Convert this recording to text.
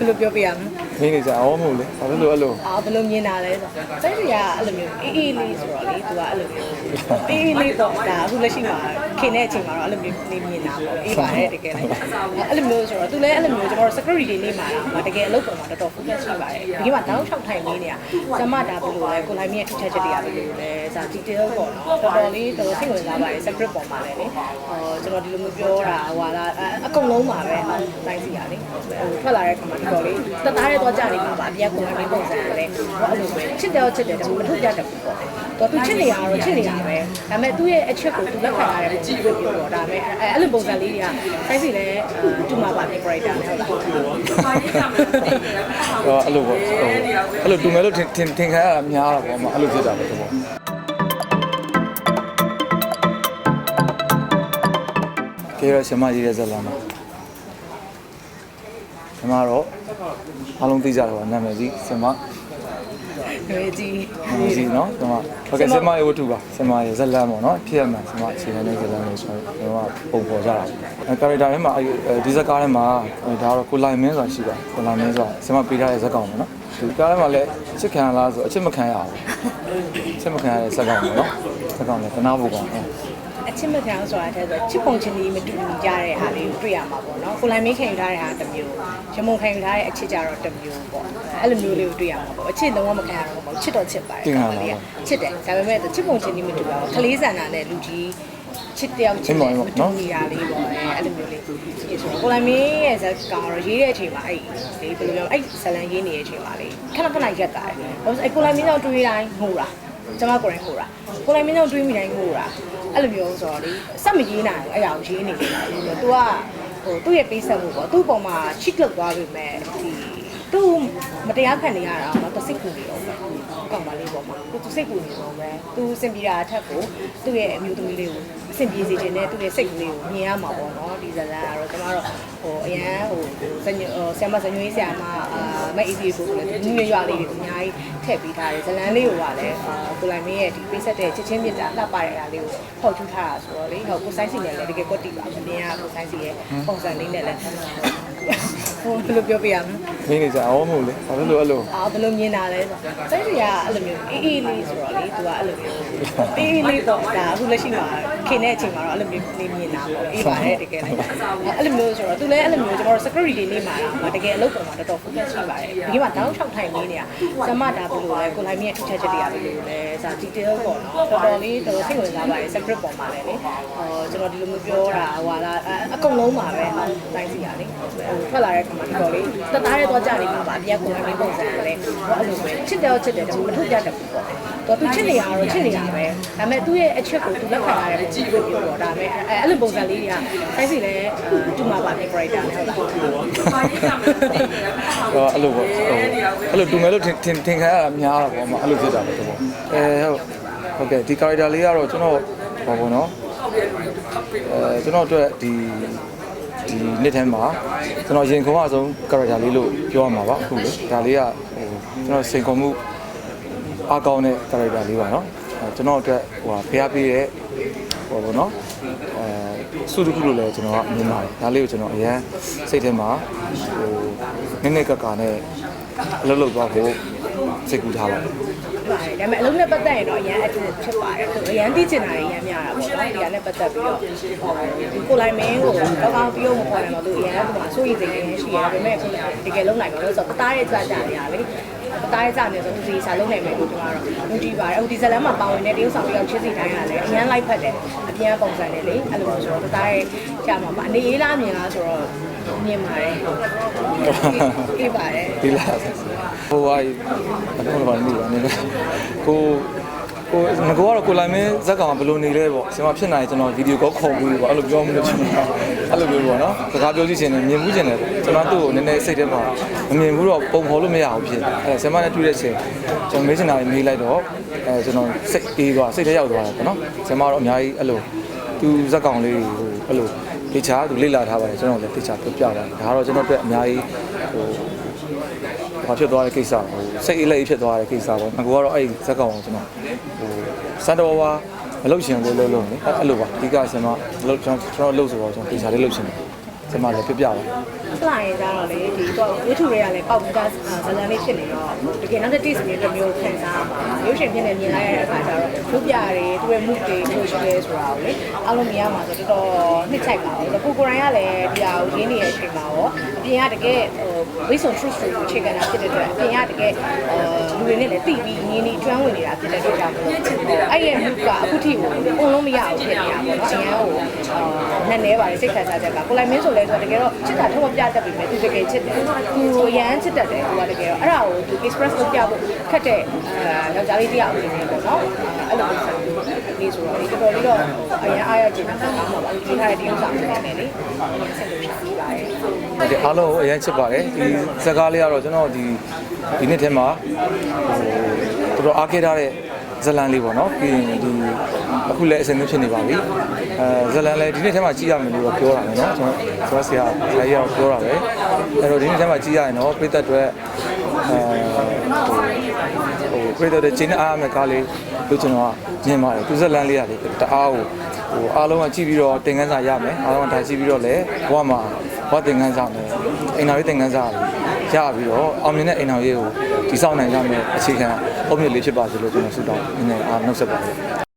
ဘယ်လိုပြောပြရမလဲ မင်းနေကြအောင်မဟုတ်လေဘာလို့လဲအဲ့လိုအာဘယ်လိုမြင်တာလဲဆိုတော့စိတ်တွေကအဲ့လိုမျိုးအေးအေးလေးဆိုတော့လေ तू ကအဲ့လိုမျိုးအေးအေးလေးပေါ့ဒါအခုလက်ရှိမှာခင်တဲ့အချိန်မှာတော့အဲ့လိုမျိုးနေမြင်တာပေါ့အေးပါတယ်တကယ်လည်းအဲ့လိုမျိုးဆိုတော့ तू လည်းအဲ့လိုမျိုးကျွန်တော်တို့ security နေမှာတော့တကယ်အလုပ်ပေါ်မှာတော်တော် focus ရှိပါတယ်ဒီမှာတောင်းလျှောက်ထိုင်နေနေရကျမဒါဘယ်လိုလဲကိုလိုက်မြင့်ထူးခြားချက်တွေကဘယ်လိုလဲစာ detail ပေါ့နော်တော်တော်လေးတော်တော်စိတ်ဝင်စားပါတယ် secret ပေါ်မှာလည်းလေဟောကျွန်တော်ဒီလိုမျိုးပြောတာဟွာလာအကုန်လုံးပါပဲဟောတိုင်းစီရလေဟိုထွက်လာတဲ့ခါမှာတော်တော်လေးတသားရဲတော့ကြာနေမှာပါအပြက်ကိုလိုက်မြင့်ပုံစံလည်းဟောအဲ့လိုပဲချစ်တယ်ချစ်တယ်ဒါပေမဲ့မထုတ်ကြတတ်ဘူးပေါ့တော့သူချစ်နေရတော့ချစ်နေတာပဲဒါပေမဲ့သူ့ရဲ့အချစ်ကိုသူလက်ခံရတဲ့ပုံစံကိုပြောတော့ဒါပေမဲ့အဲအဲ့လိုပုံစံလေးတွေကတိုင်းစီလည်းတူမှာပါပဲ character နဲ့ဟုတ်လားတော့အဲ့လိုပေါ့ဟိုအဲ့လိုတူမယ်လို့ထင်ထင်ထင်ခံရတာများတာပေါ့မအဲ့လိုဖြစ်တာပဲပေါ့ကဲရဆရာမကြီးရဲ့ဇလန်မှာဆရာမတော့ အားလုံးသိကြတော့နာမည်ကြီးဆရာမငွေကြီးနာမည်ကြီးနော်ဆရာမဟုတ်ကဲ့ဆရာမရဲ့ဝတ္ထုပါဆရာမရဲ့ဇလန်ပေါ့နော်ဖြစ်ရမှာဆရာမအခြေအနေနဲ့ဇလန်လို့ဆိုတော့ကျွန်တော်ကပုံပေါ်ကြတာအဲကာရက်တာထဲမှာဒီဇက်ကားထဲမှာဒါတော့ကိုလိုက်မင်းဆိုတာရှိတာကိုလိုက်မင်းဆိုတာဆရာမပေးထားတဲ့ဇက်ကောင်ပေါ့နော်ဒီကားထဲမှာလည်းအချစ်ခံရလားဆိုအချစ်မခံရဘူးအချစ်မခံရတဲ့ဇက်ကောင်ပေါ့နော်ဇက်ကောင်လည်းတနာဖို့ကောင်နော် အချစ်မခံအောင်ဆိုတာတဲ့ဆိုချစ်ပုံချင်းကြီးမတူညီကြတဲ့ဟာလေးကိုတွေ့ရမှာပေါ့နော်ကိုလိုက်မင်းခင်ယူထားတဲ့ဟာတစ်မျိုးရမုံခင်ယူထားတဲ့အချစ်ကြတော့တစ်မျိုးပေါ့အဲ့လိုမျိုးလေးကိုတွေ့ရမှာပေါ့အချစ်လုံးဝမခံရတော့ပေါ့ချစ်တော့ချစ်ပါတယ်ချစ်တယ်ဒါပေမဲ့ချစ်ပုံချင်းကြီးမတူပါဘူးကလေးဆန္ဒနဲ့လူကြီးချစ်တယောက်ချစ်တယ်မတူညီတာလေးပေါ့အဲ့လိုမျိုးလေးဆိုတော့ကိုလိုက်မင်းရဲ့ဇက်ကောင်တော့ရေးတဲ့အချိန်မှာအဲ့လေဘယ်လိုပြောအဲ့ဇလန်ရေးနေတဲ့အချိန်မှာလေခဏခဏရက်တာတယ်ဘာလို့အဲ့ကိုလိုက်မင်းတော့တွေးတိုင်းဟိုတာ ကျမကိုယ်တိုင်ဟိုတာကိုလိုက်မင်းတော့တွေးမိတိုင်းဟိုတာအဲ့လိုမျိုးဆိုတော့လေစက်မရေးနိုင်ဘူးအဲ့အရာကိုရေးနေတယ်။ तू ကဟိုသူ့ရဲ့ပေးဆက်မှုပေါ့သူ့ပုံမှာချစ်လောက်သွားပြီမဲ့ဒီသူ့မတရားခံနေရတာတော့သူစိတ်ကူနေတော့ပဲ။ကောင်းပါလေးပေါ့မှာ။သူစိတ်ကူနေတော့ပဲ။ तू စင်ပြေတာအထက်ကိုသူ့ရဲ့အမျိုးသမီးလေးကိုအ ဆင်ပြေစေခြင်းနဲ့သူ့ရဲ့စိတ်ကလေးကိုမြင်ရမှာပေါ့နော်ဒီဇလန်ကတော့ကျွန်တော်တို့ဟိုအရန်ဟိုဇညဟိုဆ iam မဇညွေးဆ iam မအာမအေးစီကိုလည်းဒီရွရွလေးတွေအများကြီးထည့်ပေးထားတယ်ဇလန်လေးကိုကလည်းအာကိုလိုက်မင်းရဲ့ဒီပေးဆက်တဲ့ချစ်ချင်းမြတ်တာလှပတဲ့အရာလေးကိုဖောက်ထူးထားတာဆိုတော့လေဟိုကိုဆိုင်စီနဲ့လည်းတကယ်ကွက်တီပါမင်းကကိုဆိုင်စီရဲ့ပုံစံလေးနဲ့လည်းဟိုဘယ်လိုပြောပြရမလဲမင်းနေကြအောင်မဟုတ်လေဘာလို့လဲအဲ့လိုအာဘယ်လိုမြင်တာလဲဆိုတော့စိတ်တွေကအဲ့လိုမျိုးအေးအေးလေးဆိုတော့လေ तू ကအဲ့လိုမျိုးအေးအေးလေးပေါ့ဒါအခုလက်ရှိမှာ ခင်တဲ့အချိန်မှာတော့အဲ့လိုမျိုးနေမြင်တာပေါ့အေးပါတယ်တကယ်လည်းအဲ့လိုမျိုးဆိုတော့ तू လည်းအဲ့လိုမျိုးကျွန်တော်တို့ security နေမှာတော့တကယ်အလုပ်ပေါ်မှာတော်တော် focus ရှိပါတယ်ဒီမှာတောင်းလျှောက်ထိုင်နေနေရကျမဒါဘယ်လိုလဲကိုလိုက်မြင့်ထူးခြားချက်တွေကဘယ်လိုလဲစာ detail ပေါ့နော်တော်တော်လေးတော်တော်စိတ်ဝင်စားပါတယ် secret ပေါ်မှာလည်းလေဟောကျွန်တော်ဒီလိုမျိုးပြောတာဟွာလာအကုန်လုံးပါပဲတိုင်းစီရလေဟိုထွက်လာတဲ့ခါမှာတော်တော်လေးတသားရဲတော့ကြာနေမှာပါအပြက်ကိုလိုက်မြင့်ပုံစံလည်းဟောအဲ့လိုပဲချစ်တယ်ချစ်တယ်ဒါပေမဲ့မထုတ်ကြတတ်ဘူးပေါ့တော့သူချစ်နေရတော့ချစ်နေတာပဲဒါပေမဲ့သူ့ရဲ့အချစ်ကိုသူလက်ခံရတဲ့ပုံစံကိုပြောတော့ဒါပေမဲ့အဲ့လိုပုံစံလေးတွေကတိုင်းစီလည်းတူမှာပါပဲ character နဲ့ဟုတ်လားတော့အဲ့လိုပေါ့ဟိုအဲ့လိုတူမယ်လို့ထင်ထင်ထင်ခံရတာများတာပေါ့မအဲ့လိုဖြစ်တာပဲပေါ့အဲဟုတ်ဟုတ်ကဲ့ဒီ character လေးကတော့ကျွန်တော်ဘာပေါ့နော်အဲကျွန်တော်အတွက်ဒီဒီနှစ်ထဲမှာကျွန်တော်ရင်ခုံအဆုံး character လေးလို့ပြောရမှာပါအခုလေဒါလေးကဟိုကျွန်တော်စိန်ခေါ်မှုအားကောင်းတဲ့ character လေးပါနော်အဲကျွန်တော်အတွက်ဟိုဖျားပေးတဲ့ ဟိုပေါ့နော်အဲစုတစ်ခုလို့လည်းကျွန်တော်ကမြင်ပါတယ်ဒါလေးကိုကျွန်တော်အရန်စိတ်ထဲမှာဟိုနည်းနည်းကကနဲ့အလုပ်လုပ်သွားဖို့ စိတ်ကူးထားပါတယ်ပါတယ်ဒါပေမဲ့အလုံးနဲ့ပတ်သက်ရင်တော့အရန်အတူဖြစ်ပါတယ်သူအရန်သိချင်တာတွေအရန်များတာပေါ့နော်ဒီကနဲ့ပတ်သက်ပြီးတော့ဒီကိုလိုက်မင်းကိုတော့ကောင်းပြုံးမခေါ်တယ်တော့သူအရန်ကမှစိုးရိမ်စိတ်ရင်းရှိရတယ်ဒါပေမဲ့တကယ်လုံးနိုင်ပါလို့ဆိုတော့တသားရဲ့ကြာကြာနေရလေတသားရဲ့ကြာနေဆိုသူဒီစာလုံးနိုင်မယ်လို့ကျွန်တော်ကတော့လူကြည့်ပါတယ်အခုဒီဇလန်မှာပါဝင်တဲ့တရုတ်ဆောင်တယောက်ချင်းစီတိုင်းကလည်းအရန်လိုက်ဖက်တယ်အပြန်ပုံစံနဲ့လေအဲ့လိုဆိုတော့တသားရဲ့ကြာမှာပါအနေအေးလားမြင်လားဆိုတော့မြင်ပါတယ်အေးပါတယ်ဒီလားဟိုဟာဘာလို့ဘာလို့နေလဲကိုကိုငကောကတော့ကိုလိုက်မင်းဇက်ကောင်ကဘယ်လိုနေလဲပေါ့ကျွန်တော်ဖြစ်နိုင်ကျွန်တော်ဗီဒီယိုကောခေါ်ပြီးပေါ့အဲ့လိုပြောမလို့ကျွန်တော်အဲ့လိုမျိုးပေါ့နော်စကားပြောကြည့်ချင်တယ်မြင်မှုချင်တယ်ကျွန်တော်သူ့ကိုနည်းနည်းစိတ်ထဲမှာမမြင်ဘူးတော့ပုံဖော်လို့မရဘူးဖြစ်အဲ့ဆင်မနဲ့တွေ့တဲ့ချိန်ကျွန်တော်မေးချင်တာမေးလိုက်တော့အဲကျွန်တော်စိတ်အေးသွားစိတ်ထဲရောက်သွားတယ်ပေါ့နော်ဆင်မတော့အများကြီးအဲ့လိုသူဇက်ကောင်လေးဟိုအဲ့လိုတေချာသူလေ့လာထားပါတယ်ကျွန်တော်လည်းတေချာပြပြပါတယ်ဒါကတော့ကျွန်တော်အတွက်အများကြီးဟို ဘာဖြစ်သွားတဲ့ကိစ္စဟိုစိတ်အေးလေးဖြစ်သွားတဲ့ကိစ္စပေါ့ငါကတော့အဲ့ဇက်ကောင်ကိုကျွန်တော်ဟိုစန်တော်ဝါမလုပ်ချင်ဘူးလို့လုပ်နေအဲ့လိုပါဒီကဆင်မလုပ်ကျွန်တော်ကျွန်တော်လုပ်ဆိုတော့ကျွန်တော်တေချာလေးလုပ်ချင်တယ် ဆင်မလည်းပြပြပါလှရင်ကြတော့လေဒီတော့ဝိထုတွေကလည်းပေါက်ပြီးသားဇလန်လေးဖြစ်နေတော့တကယ်နောက်တစ် taste မျိုးတစ်မျိုးခံစားမှာရုပ်ရှင်ဖြစ်နေမြင်လိုက်ရတဲ့အခါကျတော့ရုပ်ပြတွေသူ့ရဲ့ mood တွေဘယ်လိုရှိလဲဆိုတာကိုလေအားလုံးမြင်ရမှာဆိုတော့တော်တော်နှစ်ချိုက်ပါဘူးကိုကိုရိုင်းကလည်းဒီဟာကိုရင်းနေတဲ့အချိန်မှာရောအပြင်ကတကယ်ဟို based on truth ကိုအခြေခံတာဖြစ်တဲ့အတွက်အပြင်ကတကယ်လူတွေနဲ့လည်းတိပြီးရင်းနေကျွမ်းဝင်နေတာဖြစ်တဲ့အတွက်ကြောင့်အဲ့ရဲ့ mood ကအခုထိကိုအုံလုံးမရအောင်ဖြစ်နေတာပေါ့နော်အရန်ကို နက်နဲပါတယ်စိတ်ခံစားချက်ကကိုလိုက်မင်းဆိုလဲဆိုတော့တကယ်တော့ချစ်တာထုတ်မပြတတ်ပြီမဲ့သူတကယ်ချစ်တယ်သူရန်ချစ်တတ်တယ်ကိုကတကယ်တော့အဲ့ဒါကိုသူ express လုပ်ပြဖို့ခက်တဲ့အဲယောက်ျားလေးတယောက်အနေနဲ့ပေါ့နော်အဲ့လိုမျိုးဆက်ပြီးဆိုတော့ဒီတော်တော်လေးတော့အရန်အားရကျင်တာကောင်းပါပါဒီထားတဲ့ဒီဥစ္စာတွေနဲ့လေဆက်လို့ရှိပါတယ်ဒီအားလုံးကိုအရင်ချစ်ပါတယ်ဒီစကားလေးကတော့ကျွန်တော်ဒီဒီနေ့ထဲမှာဟိုတော်တော်အားခဲ့ထားတဲ့ ဇလန်လေးပေါ့နော်ပြီးရင်ဒီအခုလည်းအစင်းဖြစ်နေပါပြီအဲဇလန်လည်းဒီနေ့ထဲမှာကြည့်ရမယ်လို့ပြောတာပဲနော်ကျွန်တော်ဆောဆရာဇလန်ရောက်ပြောတာပဲအဲ့တော့ဒီနေ့ထဲမှာကြည့်ရရင်တော့ပြည်သက်တွေအဲဟိုပြည်သက်တွေဂျင်းအားမဲ့ကားလေးလို့ကျွန်တော်ကမြင်ပါတယ်သူဇလန်လေးရတယ်တအားကိုဟိုအားလုံးကကြည့်ပြီးတော့တင်ကန်းစာရမယ်အားလုံးကဒါကြည့်ပြီးတော့လည်းဘဝမှာဘဝတင်ကန်းစာမယ်အိမ်တော်ရေးတင်ကန်းစာရပြီးတော့အောင်မြင်တဲ့အိမ်တော်ရေးကို တည်ဆောက်နိုင်ကြမယ်အခြေခံအုတ်မြစ်လေးဖြစ်ပါစေလို့ကျွန်တော်ဆုတောင်းနေနေအားနှုတ်ဆက်ပါတယ်